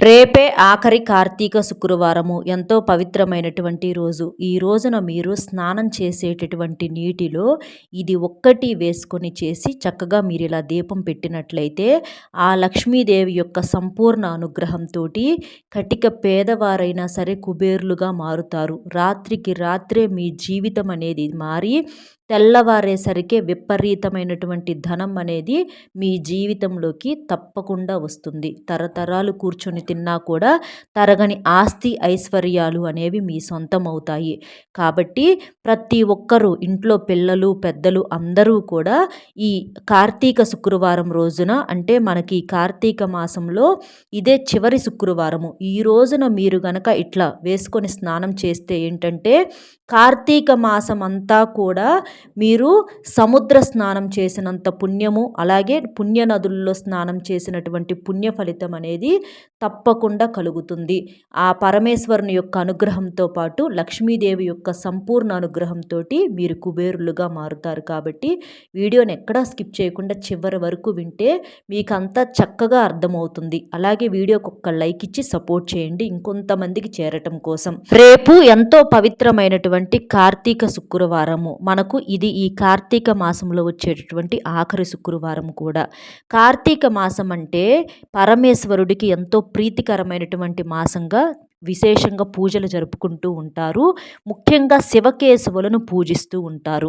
రేపే ఆఖరి కార్తీక శుక్రవారము. ఎంతో పవిత్రమైనటువంటి రోజు. ఈ రోజున మీరు స్నానం చేసేటటువంటి నీటిలో ఇది ఒక్కటి వేసుకొని చేసి చక్కగా మీరు ఇలా దీపం పెట్టినట్లయితే ఆ లక్ష్మీదేవి యొక్క సంపూర్ణ అనుగ్రహంతో కటిక పేదవారైనా సరే కుబేర్లుగా మారుతారు. రాత్రికి రాత్రే మీ జీవితం అనేది మారి తెల్లవారేసరికి విపరీతమైనటువంటి ధనం అనేది మీ జీవితంలోకి తప్పకుండా వస్తుంది. తరతరాలు కూర్చొని తిన్నా కూడా తరగని ఆస్తి ఐశ్వర్యాలు అనేవి మీ సొంతం అవుతాయి కాబట్టి ప్రతి ఒక్కరూ ఇంట్లో పిల్లలు పెద్దలు అందరూ కూడా ఈ కార్తీక శుక్రవారం రోజున అంటే మనకి కార్తీక మాసంలో ఇదే చివరి శుక్రవారము. ఈ రోజున మీరు గనక ఇట్లా వేసుకొని స్నానం చేస్తే ఏంటంటే కార్తీక మాసం అంతా కూడా మీరు సముద్ర స్నానం చేసినంత పుణ్యము అలాగే పుణ్య నదుల్లో స్నానం చేసినటువంటి పుణ్య ఫలితం అనేది తప్పకుండా కలుగుతుంది. ఆ పరమేశ్వరుని యొక్క అనుగ్రహంతో పాటు లక్ష్మీదేవి యొక్క సంపూర్ణ అనుగ్రహంతో మీరు కుబేరులుగా మారుతారు కాబట్టి వీడియోని ఎక్కడా స్కిప్ చేయకుండా చివరి వరకు వింటే మీకు అంతా చక్కగా అర్థమవుతుంది. అలాగే వీడియోకి ఒక్క లైక్ ఇచ్చి సపోర్ట్ చేయండి. ఇంకొంతమందికి చేరటం కోసం. రేపు ఎంతో పవిత్రమైనటువంటి కార్తీక శుక్రవారము. మనకు ఇది ఈ కార్తీక మాసంలో వచ్చేటటువంటి ఆఖరి శుక్రవారం కూడా. కార్తీక మాసం అంటే పరమేశ్వరుడికి ఎంతో ప్రీతికరమైనటువంటి మాసంగా విశేషంగా పూజలు జరుపుకుంటూ ఉంటారు. ముఖ్యంగా శివకేశవులను పూజిస్తూ ఉంటారు.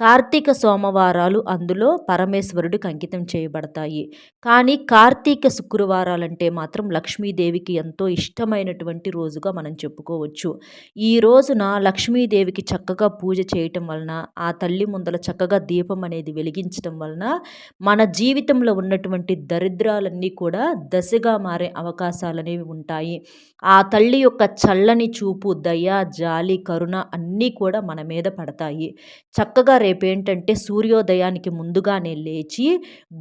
కార్తీక సోమవారాలు అందులో పరమేశ్వరుడికి అంకితం చేయబడతాయి. కానీ కార్తీక శుక్రవారాలంటే మాత్రం లక్ష్మీదేవికి ఎంతో ఇష్టమైనటువంటి రోజుగా మనం చెప్పుకోవచ్చు. ఈ రోజున లక్ష్మీదేవికి చక్కగా పూజ చేయటం వలన ఆ తల్లి ముందల చక్కగా దీపం అనేది వెలిగించటం వలన మన జీవితంలో ఉన్నటువంటి దరిద్రాలన్నీ కూడా దశగా మారే అవకాశాలు అనేవి ఉంటాయి. ఆ తల్లి తల్లి యొక్క చల్లని చూపు దయ జాలి కరుణ అన్నీ కూడా మన మీద పడతాయి. చక్కగా రేపేంటంటే సూర్యోదయానికి ముందుగానే లేచి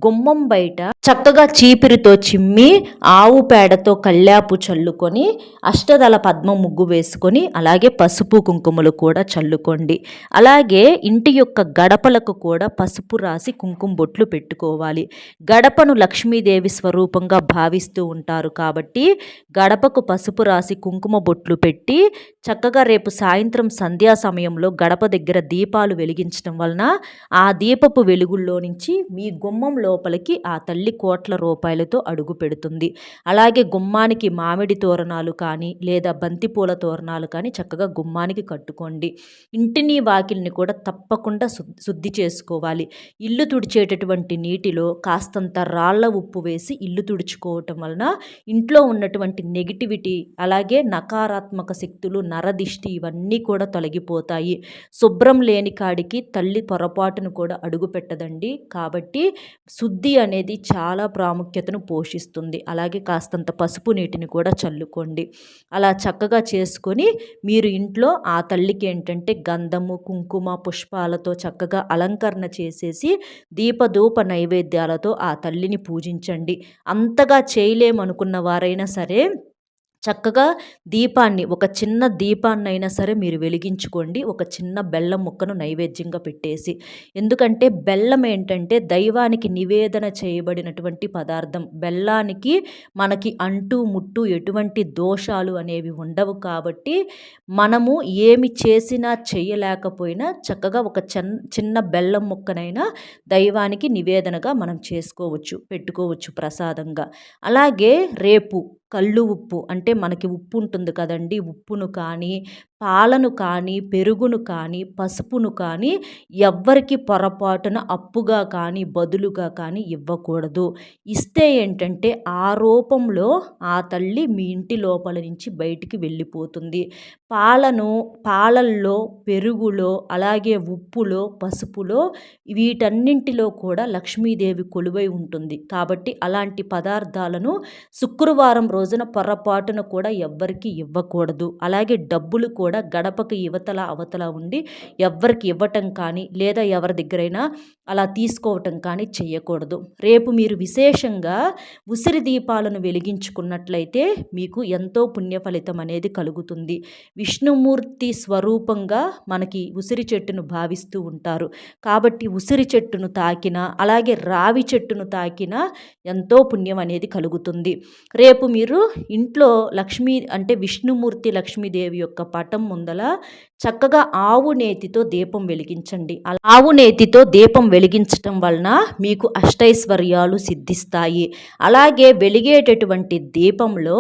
గుమ్మం బయట చక్కగా చీపిరితో చిమ్మి ఆవు పేడతో కళ్ళాపు చల్లుకొని అష్టదళ పద్మ ముగ్గు వేసుకొని అలాగే పసుపు కుంకుమలు కూడా చల్లుకోండి. అలాగే ఇంటి యొక్క గడపలకు కూడా పసుపు రాసి కుంకుమ బొట్లు పెట్టుకోవాలి. గడపను లక్ష్మీదేవి స్వరూపంగా భావిస్తూ ఉంటారు కాబట్టి గడపకు పసుపు రాసి కుంకుమ బొట్లు పెట్టి చక్కగా రేపు సాయంత్రం సంధ్యా సమయంలో గడప దగ్గర దీపాలు వెలిగించడం వలన ఆ దీపపు వెలుగుల్లో నుంచి మీ గుమ్మం లోపలికి ఆ తల్లి కోట్ల రూపాయలతో అడుగు పెడుతుంది. అలాగే గుమ్మానికి మామిడి తోరణాలు కానీ లేదా బంతిపూల తోరణాలు కానీ చక్కగా గుమ్మానికి కట్టుకోండి. ఇంటిని వాకిల్ని కూడా తప్పకుండా శుద్ధి చేసుకోవాలి. ఇల్లు తుడిచేటటువంటి నీటిలో కాస్తంత రాళ్ళ ఉప్పు వేసి ఇల్లు తుడుచుకోవటం వలన ఇంట్లో ఉన్నటువంటి నెగిటివిటీ అలాగే నకారాత్మక శక్తులు నరదిష్టి ఇవన్నీ కూడా తొలగిపోతాయి. శుభ్రం లేని కాడికి తల్లి పొరపాటును కూడా అడుగు పెట్టదండి కాబట్టి శుద్ధి అనేది చాలా చాలా ప్రాముఖ్యతను పోషిస్తుంది. అలాగే కాస్తంత పసుపు నీటిని కూడా చల్లుకోండి. అలా చక్కగా చేసుకొని మీరు ఇంట్లో ఆ తల్లికి ఏంటంటే గంధము కుంకుమ పుష్పాలతో చక్కగా అలంకరణ చేసేసి దీపధూప నైవేద్యాలతో ఆ తల్లిని పూజించండి. అంతగా చేయలేమనుకున్న వారైనా సరే చక్కగా దీపాన్ని ఒక చిన్న దీపాన్నైనా సరే మీరు వెలిగించుకోండి. ఒక చిన్న బెల్లం ముక్కను నైవేద్యంగా పెట్టేసి ఎందుకంటే బెల్లం ఏంటంటే దైవానికి నివేదన చేయబడినటువంటి పదార్థం. బెల్లానికి మనకి అంటూ ముట్టు ఎటువంటి దోషాలు అనేవి ఉండవు కాబట్టి మనము ఏమి చేసినా చేయలేకపోయినా చక్కగా ఒక చిన్న బెల్లం ముక్కనైనా దైవానికి నివేదనగా మనం చేసుకోవచ్చు పెట్టుకోవచ్చు ప్రసాదంగా. అలాగే రేపు కళ్ళు ఉప్పు. అంటే మనకి ఉప్పు ఉంటుంది కదండి ఉప్పును కానీ పాలను కానీ పెరుగును కానీ పసుపును కానీ ఎవ్వరికి పొరపాటున అప్పుగా కానీ బదులుగా కానీ ఇవ్వకూడదు. ఇస్తే ఏంటంటే ఆ రూపంలో ఆ తల్లి మీ ఇంటి లోపల నుంచి బయటికి వెళ్ళిపోతుంది. పాలను పాలల్లో పెరుగులో అలాగే ఉప్పులో పసుపులో వీటన్నింటిలో కూడా లక్ష్మీదేవి కొలువై ఉంటుంది. కాబట్టి అలాంటి పదార్థాలను శుక్రవారం రోజున పొరపాటున కూడా ఎవ్వరికి ఇవ్వకూడదు. అలాగే డబ్బులు కూడా కూడా గడపకి యువతల అవతల ఉండి ఎవ్వరికి ఇవ్వటం కానీ లేదా ఎవరి దగ్గరైనా అలా తీసుకోవటం కానీ చేయకూడదు. రేపు మీరు విశేషంగా ఉసిరి దీపాలను వెలిగించుకున్నట్లయితే మీకు ఎంతో పుణ్య ఫలితం అనేది కలుగుతుంది. విష్ణుమూర్తి స్వరూపంగా మనకి ఉసిరి చెట్టును భావిస్తూ ఉంటారు. కాబట్టి ఉసిరి చెట్టును తాకిన అలాగే రావి చెట్టును తాకిన ఎంతో పుణ్యం అనేది కలుగుతుంది. రేపు మీరు ఇంట్లో లక్ష్మీ అంటే విష్ణుమూర్తి లక్ష్మీదేవి యొక్క పటం ముందల చక్కగా ఆవు నేతితో దీపం వెలిగించండి. ఆవు నేతితో దీపం వెలిగించటం వలన మీకు అష్టైశ్వర్యాలు సిద్ధిస్తాయి. అలాగే వెలిగేటటువంటి దీపంలో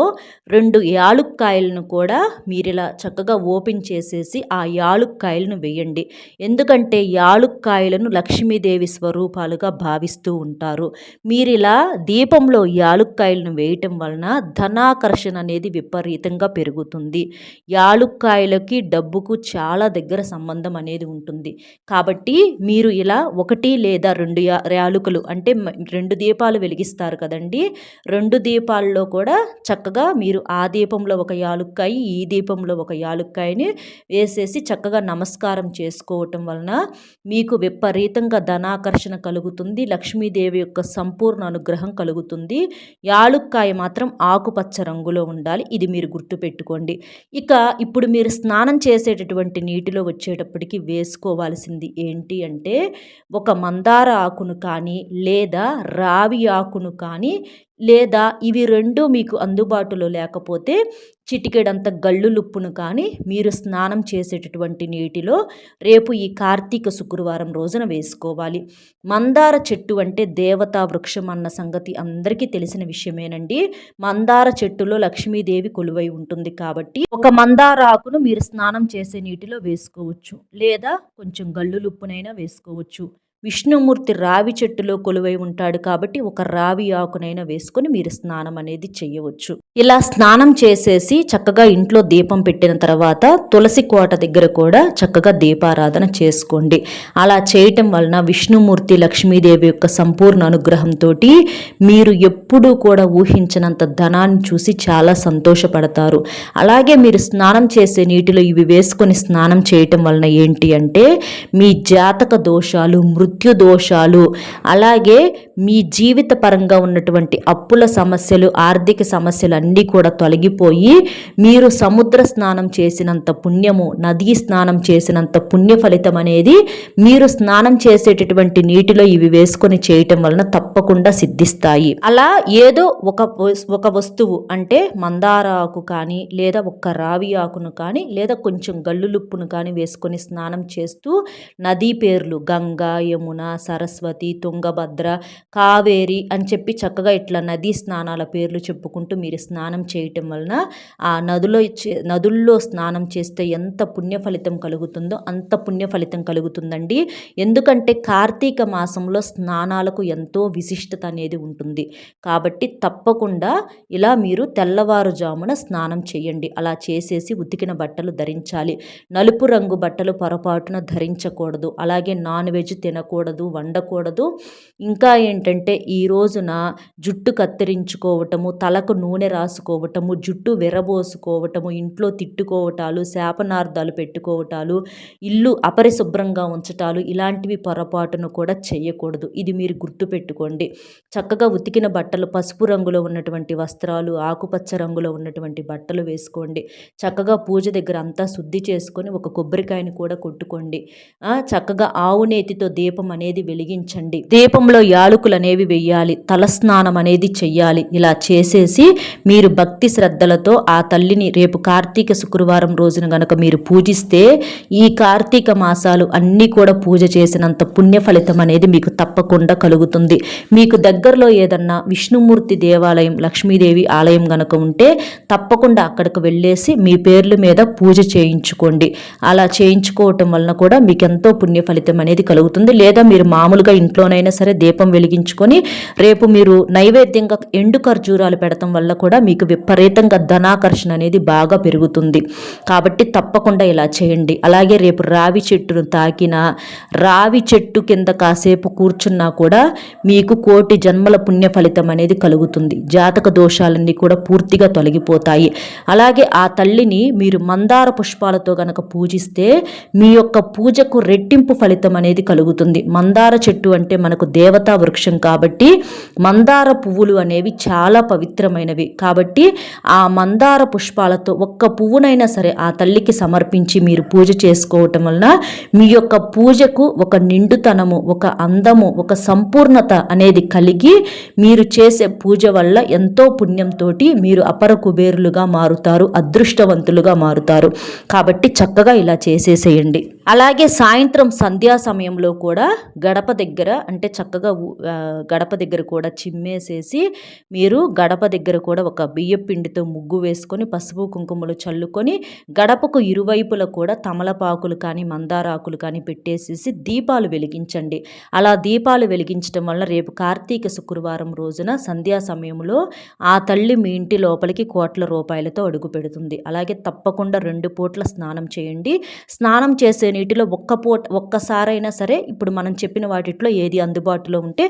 రెండు యాలుక్కాయలను కూడా మీరు ఇలా చక్కగా ఓపెన్ చేసేసి ఆ యాలుక్కాయలను వేయండి. ఎందుకంటే యాలుక్కాయలను లక్ష్మీదేవి స్వరూపాలుగా భావిస్తూ ఉంటారు. మీరు ఇలా దీపంలో యాలుక్కాయలను వేయటం వలన ధనాకర్షణ అనేది విపరీతంగా పెరుగుతుంది. యాలుక్కాయలకి డబ్బుకు చాలా దగ్గర సంబంధం అనేది ఉంటుంది. కాబట్టి మీరు ఇలా ఒకటి లేదా రెండు యాలుకలు అంటే రెండు దీపాలు వెలిగిస్తారు కదండి. రెండు దీపాల్లో కూడా చక్కగా మీరు ఆ దీపంలో ఒక యాలుక్కాయ ఈ దీపంలో ఒక యాలుక్కాయని వేసేసి చక్కగా నమస్కారం చేసుకోవటం వలన మీకు విపరీతంగా ధనాకర్షణ కలుగుతుంది. లక్ష్మీదేవి యొక్క సంపూర్ణ అనుగ్రహం కలుగుతుంది. యాలుక్కాయ మాత్రం ఆకుపచ్చ రంగులో ఉండాలి. ఇది మీరు గుర్తుపెట్టుకోండి. ఇక ఇప్పుడు మీరు స్నానం చేసేటటువంటి నీటిలో వచ్చేటప్పటికి వేసుకోవాల్సింది ఏంటి అంటే ఒక మందార ఆకును కానీ లేదా రావి ఆకును కానీ లేదా ఇవి రెండు మీకు అందుబాటులో లేకపోతే చిటికెడంత గల్లులుప్పును కానీ మీరు స్నానం చేసేటటువంటి నీటిలో రేపు ఈ కార్తీక శుక్రవారం రోజున వేసుకోవాలి. మందార చెట్టు అంటే దేవతా వృక్షం అన్న సంగతి అందరికీ తెలిసిన విషయమేనండి. మందార చెట్టులో లక్ష్మీదేవి కొలువై ఉంటుంది కాబట్టి ఒక మందార ఆకును మీరు స్నానం చేసే నీటిలో వేసుకోవచ్చు. లేదా కొంచెం గల్లులుప్పునైనా వేసుకోవచ్చు. విష్ణుమూర్తి రావి చెట్టులో కొలువై ఉంటాడు కాబట్టి ఒక రావి ఆకునైనా వేసుకొని మీరు స్నానం అనేది చేయవచ్చు. ఇలా స్నానం చేసేసి చక్కగా ఇంట్లో దీపం పెట్టిన తర్వాత తులసి కోట దగ్గర కూడా చక్కగా దీపారాధన చేసుకోండి. అలా చేయటం వలన విష్ణుమూర్తి లక్ష్మీదేవి యొక్క సంపూర్ణ అనుగ్రహంతో మీరు ఎప్పుడూ కూడా ఊహించినంత ధనాన్ని చూసి చాలా సంతోషపడతారు. అలాగే మీరు స్నానం చేసే నీటిలో ఇవి వేసుకొని స్నానం చేయటం వలన ఏంటి అంటే మీ జాతక దోషాలు మృ మృత్యు దోషాలు అలాగే మీ జీవిత పరంగా ఉన్నటువంటి అప్పుల సమస్యలు ఆర్థిక సమస్యలు అన్నీ కూడా తొలగిపోయి మీరు సముద్ర స్నానం చేసినంత పుణ్యము నదీ స్నానం చేసినంత పుణ్య ఫలితం అనేది మీరు స్నానం చేసేటటువంటి నీటిలో ఇవి వేసుకొని చేయటం వలన తప్పకుండా సిద్ధిస్తాయి. అలా ఏదో ఒక ఒక వస్తువు అంటే మందార ఆకు కానీ లేదా ఒక్క రావి ఆకును కానీ లేదా కొంచెం గల్లులుప్పును కానీ వేసుకొని స్నానం చేస్తూ నదీ పేర్లు గంగా యమున సరస్వతి తుంగభద్ర కావేరి అని చెప్పి చక్కగా ఇట్లా నదీ స్నానాల పేర్లు చెప్పుకుంటూ మీరు స్నానం చేయటం వలన ఆ నదులో నదుల్లో స్నానం చేస్తే ఎంత పుణ్య ఫలితం కలుగుతుందో అంత పుణ్య ఫలితం కలుగుతుందండి. ఎందుకంటే కార్తీక మాసంలో స్నానాలకు ఎంతో విశిష్టత అనేది ఉంటుంది. కాబట్టి తప్పకుండా ఇలా మీరు తెల్లవారుజామున స్నానం చేయండి. అలా చేసేసి ఉతికిన బట్టలు ధరించాలి. నలుపు రంగు బట్టలు పొరపాటున ధరించకూడదు. అలాగే నాన్ వెజ్ తినకూడదు వండకూడదు. ఇంకా ఏంటంటే ఈ రోజున జుట్టు కత్తిరించుకోవటము తలకు నూనె రాసుకోవటము జుట్టు విరబోసుకోవటము ఇంట్లో తిట్టుకోవటాలు శాపనార్థాలు పెట్టుకోవటాలు ఇల్లు అపరిశుభ్రంగా ఉంచటాలు ఇలాంటివి పొరపాటును కూడా చేయకూడదు. ఇది మీరు గుర్తుపెట్టుకోండి. చక్కగా ఉతికిన బట్టలు పసుపు రంగులో ఉన్నటువంటి వస్త్రాలు ఆకుపచ్చ రంగులో ఉన్నటువంటి బట్టలు వేసుకోండి. చక్కగా పూజ దగ్గర అంతా శుద్ధి చేసుకొని ఒక కొబ్బరికాయని కూడా కొట్టుకోండి. చక్కగా ఆవు నేతితో దీపం అనేది వెలిగించండి. దీపంలో యాలు అనేవి వెయ్యాలి తలస్నానం అనేది చెయ్యాలి. ఇలా చేసేసి మీరు భక్తి శ్రద్ధలతో ఆ తల్లిని రేపు కార్తీక శుక్రవారం రోజున గనక మీరు పూజిస్తే ఈ కార్తీక మాసాలు అన్నీ కూడా పూజ చేసినంత పుణ్య ఫలితం అనేది మీకు తప్పకుండా కలుగుతుంది. మీకు దగ్గరలో ఏదన్నా విష్ణుమూర్తి దేవాలయం లక్ష్మీదేవి ఆలయం గనక ఉంటే తప్పకుండా అక్కడికి వెళ్ళేసి మీ పేర్ల మీద పూజ చేయించుకోండి. అలా చేయించుకోవటం వలన కూడా మీకు ఎంతో పుణ్య ఫలితం అనేది కలుగుతుంది. లేదా మీరు మామూలుగా ఇంట్లోనైనా సరే దీపం వెలిగి వెలిగించుకొని రేపు మీరు నైవేద్యంగా ఎండు ఖర్జూరాలు పెడతాం వల్ల కూడా మీకు విపరీతంగా ధనాకర్షణ అనేది బాగా పెరుగుతుంది. కాబట్టి తప్పకుండా ఇలా చేయండి. అలాగే రేపు రావి చెట్టును తాకిన రావి చెట్టు కింద కాసేపు కూర్చున్నా కూడా మీకు కోటి జన్మల పుణ్య ఫలితం అనేది కలుగుతుంది. జాతక దోషాలన్నీ కూడా పూర్తిగా తొలగిపోతాయి. అలాగే ఆ తల్లిని మీరు మందార పుష్పాలతో గనక పూజిస్తే మీ యొక్క పూజకు రెట్టింపు ఫలితం అనేది కలుగుతుంది. మందార చెట్టు అంటే మనకు దేవతా వృక్షం కాబట్టి మందార పువ్వులు అనేవి చాలా పవిత్రమైనవి. కాబట్టి ఆ మందార పుష్పాలతో ఒక్క పువ్వునైనా సరే ఆ తల్లికి సమర్పించి మీరు పూజ చేసుకోవటం వలన మీ యొక్క పూజకు ఒక నిండుతనము ఒక అందము ఒక సంపూర్ణత అనేది కలిగి మీరు చేసే పూజ వల్ల ఎంతో పుణ్యంతో మీరు అపర కుబేరులుగా మారుతారు అదృష్టవంతులుగా మారుతారు. కాబట్టి చక్కగా ఇలా చేసేసేయండి. అలాగే సాయంత్రం సంధ్యా సమయంలో కూడా గడప దగ్గర అంటే చక్కగా గడప దగ్గర కూడా చిమ్మేసేసి మీరు గడప దగ్గర కూడా ఒక బియ్య పిండితో ముగ్గు వేసుకొని పసుపు కుంకుమలు చల్లుకొని గడపకు ఇరువైపులా కూడా తమలపాకులు కానీ మందారాకులు కానీ పెట్టేసేసి దీపాలు వెలిగించండి. అలా దీపాలు వెలిగించడం వల్ల రేపు కార్తీక శుక్రవారం రోజున సంధ్యా సమయంలో ఆ తల్లి మీ ఇంటి లోపలికి కోట్ల రూపాయలతో అడుగు పెడుతుంది. అలాగే తప్పకుండా రెండు పూట్ల స్నానం చేయండి. స్నానం చేసే నీటిలో ఒక్క పూట ఒక్కసారైనా సరే ఇప్పుడు మనం చెప్పిన వాటిలో ఏది అందుబాటులో ఉంటే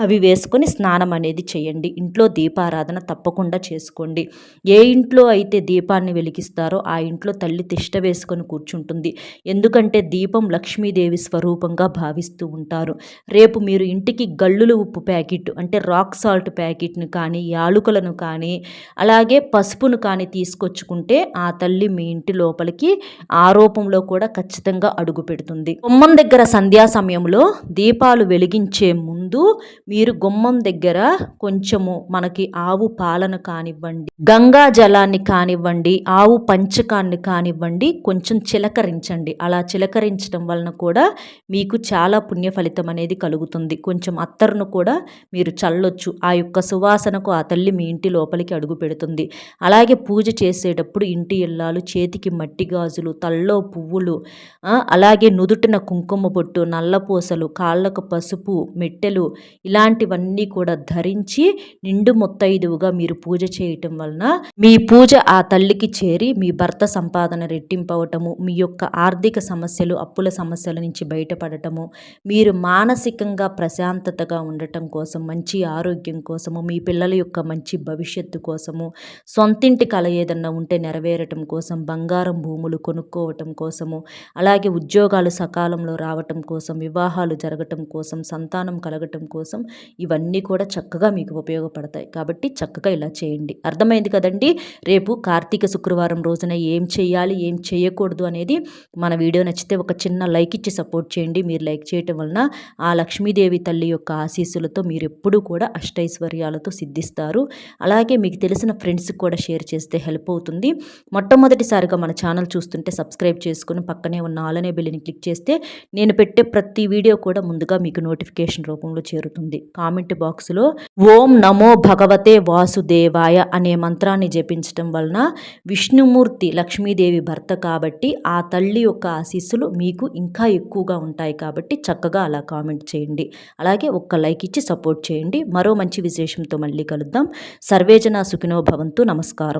అవి వేసుకొని స్నానం అనేది చేయండి. ఇంట్లో దీపారాధన తప్పకుండా చేసుకోండి. ఏ ఇంట్లో అయితే దీపాన్ని వెలిగిస్తారో ఆ ఇంట్లో తల్లి తిష్ట వేసుకొని కూర్చుంటుంది. ఎందుకంటే దీపం లక్ష్మీదేవి స్వరూపంగా భావిస్తూ ఉంటారు. రేపు మీరు ఇంటికి గల్లులు ఉప్పు ప్యాకెట్ అంటే రాక్ సాల్ట్ ప్యాకెట్ను కానీ యాలుకలను కానీ అలాగే పసుపును కానీ తీసుకొచ్చుకుంటే ఆ తల్లి మీ ఇంటి లోపలికి ఆ రూపంలో కూడా ఖచ్చితంగా అడుగు పెడుతుంది. గుమ్మం దగ్గర సంధ్యా సమయంలో దీపాలు వెలిగించే ముందు మీరు గుమ్మం దగ్గర కొంచెము మనకి ఆవు పాలను కానివ్వండి గంగా జలాన్ని కానివ్వండి ఆవు పంచకాన్ని కానివ్వండి కొంచెం చిలకరించండి. అలా చిలకరించడం వలన కూడా మీకు చాలా పుణ్య ఫలితం అనేది కలుగుతుంది. కొంచెం అత్తరును కూడా మీరు చల్లొచ్చు. ఆ యొక్క సువాసనకు ఆ తల్లి మీ ఇంటి లోపలికి అడుగు పెడుతుంది. అలాగే పూజ చేసేటప్పుడు ఇంటి ఇల్లాలు చేతికి మట్టి గాజులు తల్లో పువ్వులు అలాగే నుదుటిన కుంకుమ బొట్టు నల్లపూసలు కాళ్ళకు పసుపు మెట్టెలు ఇలాంటివన్నీ కూడా ధరించి నిండు ముత్తైదువుగా మీరు పూజ చేయటం వలన మీ పూజ ఆ తల్లికి చేరి మీ భర్త సంపాదన రెట్టింపవటము మీ యొక్క ఆర్థిక సమస్యలు అప్పుల సమస్యల నుంచి బయటపడటము మీరు మానసికంగా ప్రశాంతతగా ఉండటం కోసం మంచి ఆరోగ్యం కోసము మీ పిల్లల యొక్క మంచి భవిష్యత్తు కోసము సొంతింటి కళ ఏదన్నా ఉంటే నెరవేరటం కోసం బంగారం భూములు కొనుక్కోవటం కోసము అలాగే అలాగే ఉద్యోగాలు సకాలంలో రావటం కోసం వివాహాలు జరగటం కోసం సంతానం కలగటం కోసం ఇవన్నీ కూడా చక్కగా మీకు ఉపయోగపడతాయి. కాబట్టి చక్కగా ఇలా చేయండి. అర్థమైంది కదండి? రేపు కార్తీక శుక్రవారం రోజున ఏం చేయాలి ఏం చేయకూడదు అనేది మన వీడియో నచ్చితే ఒక చిన్న లైక్ ఇచ్చి సపోర్ట్ చేయండి. మీరు లైక్ చేయటం వలన ఆ లక్ష్మీదేవి తల్లి యొక్క ఆశీస్సులతో మీరు ఎప్పుడూ కూడా అష్టైశ్వర్యాలతో సిద్ధిస్తారు. అలాగే మీకు తెలిసిన ఫ్రెండ్స్కి కూడా షేర్ చేస్తే హెల్ప్ అవుతుంది. మొట్టమొదటిసారిగా మన ఛానల్ చూస్తుంటే సబ్స్క్రైబ్ చేసుకుని పక్కనే ఉన్న ఆలనే బిల్లుని క్లిక్ చేస్తే నేను పెట్టే ప్రతి వీడియో కూడా ముందుగా మీకు నోటిఫికేషన్ రూపంలో చేరుతుంది. కామెంట్ బాక్స్లో ఓం నమో భగవతే వాసుదేవాయ అనే మంత్రాన్ని జపించటం వలన విష్ణుమూర్తి లక్ష్మీదేవి భర్త కాబట్టి ఆ తల్లి యొక్క ఆశీస్సులు మీకు ఇంకా ఎక్కువగా ఉంటాయి కాబట్టి చక్కగా అలా కామెంట్ చేయండి. అలాగే ఒక్క లైక్ ఇచ్చి సపోర్ట్ చేయండి. మరో మంచి విశేషంతో మళ్ళీ కలుద్దాం. సర్వేజన సుఖినో భవంతు. నమస్కారం.